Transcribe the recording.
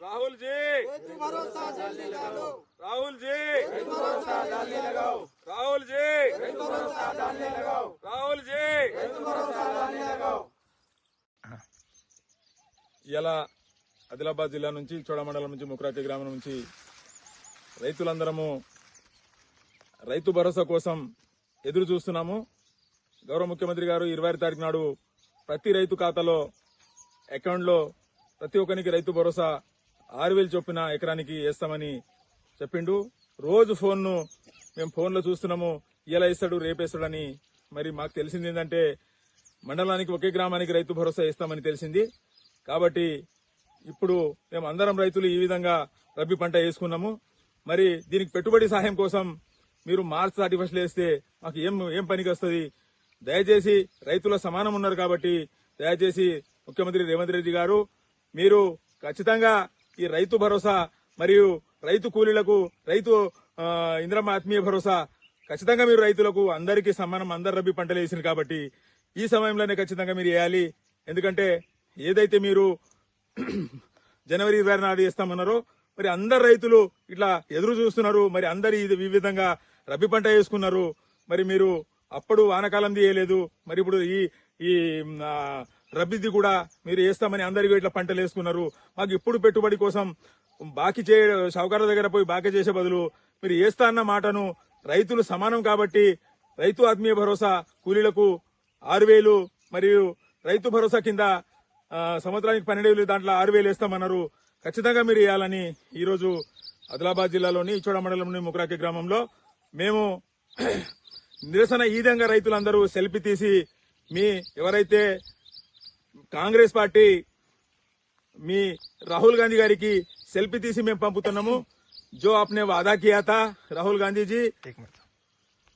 राहुल जी भरोसा जल्दी डालो राहुल जी भरोसा डालने लगाओ राहुल जी भरोसा डालने लगाओ राहुल जी भरोसा डालने लगाओ ఇలా ఆదిలాబాద్ జిల్లా నుంచి చోడ మండలం నుంచి ముక్రాకి గ్రామం నుంచి రైతులందరము రైతు భరోసా కోసం ఎదురు చూస్తున్నాము గౌరవ ముఖ్యమంత్రి గారు ఇరవై ఆరు తారీఖు నాడు ప్రతి రైతు ఖాతాలో అకౌంట్లో ప్రతి ఒక్కరికి రైతు భరోసా ఆరు వేలు చొప్పున ఎకరానికి వేస్తామని చెప్పిండు. రోజు ఫోన్ను మేము ఫోన్లో చూస్తున్నాము. ఇలా ఇస్తాడు రేపేస్తాడని మరి మాకు తెలిసింది ఏంటంటే మండలానికి ఒకే గ్రామానికి రైతు భరోసా ఇస్తామని తెలిసింది. కాబట్టి ఇప్పుడు మేము అందరం రైతులు ఈ విధంగా రబీ పంట వేసుకున్నాము. మరి దీనికి పెట్టుబడి సహాయం కోసం మీరు మార్చ్ థర్టీ ఫస్ట్ వేస్తే మాకు ఏం ఏం పనికి వస్తుంది? దయచేసి రైతుల సమానం ఉన్నారు కాబట్టి దయచేసి ముఖ్యమంత్రి రేవంత్ రెడ్డి గారు మీరు ఖచ్చితంగా ఈ రైతు భరోసా మరియు రైతు కూలీలకు రైతు ఆ, ఇంద్రమ్మ ఆత్మీయ భరోసా. ఖచ్చితంగా మీరు రైతులకు అందరికీ సమానం అందరు రబీ పంటలు వేసింది కాబట్టి ఈ సమయంలోనే ఖచ్చితంగా మీరు వేయాలి. ఎందుకంటే ఏదైతే మీరు జనవరి ఇరవై నాడు వేస్తామన్నారో మరి అందరు రైతులు ఇట్లా ఎదురు చూస్తున్నారు. మరి అందరు ఇది వివిధంగా విధంగా పంట వేసుకున్నారు. మరి మీరు అప్పుడు వానకాలం తీయలేదు. మరి ఇప్పుడు ఈ ఈ రబీది కూడా మీరు వేస్తామని అందరికీ ఇట్లా పంటలు వేసుకున్నారు. మాకు ఇప్పుడు పెట్టుబడి కోసం బాకీ చే షావుకారుల దగ్గర పోయి బాకీ చేసే బదులు మీరు వేస్తా అన్న మాటను రైతులు సమానం కాబట్టి రైతు ఆత్మీయ భరోసా కూలీలకు ఆరు వేలు మరియు రైతు భరోసా కింద సంవత్సరానికి పన్నెండు వేలు దాంట్లో ఆరు వేలు వేస్తామన్నారు. ఖచ్చితంగా మీరు వేయాలని ఈరోజు ఆదిలాబాద్ జిల్లాలోని ఇచ్చోడ మండలంలోని ముకరాకి గ్రామంలో మేము నిరసన ఈ విధంగా రైతులందరూ సెల్ఫీ తీసి మీ ఎవరైతే కాంగ్రెస్ పార్టీ మీ రాహుల్ గాంధీ గారికి సెల్ఫీ తీసి మేము పంపుతున్నాము. జో అప్నే వాదా కియా తా రాహుల్ గాంధీజీ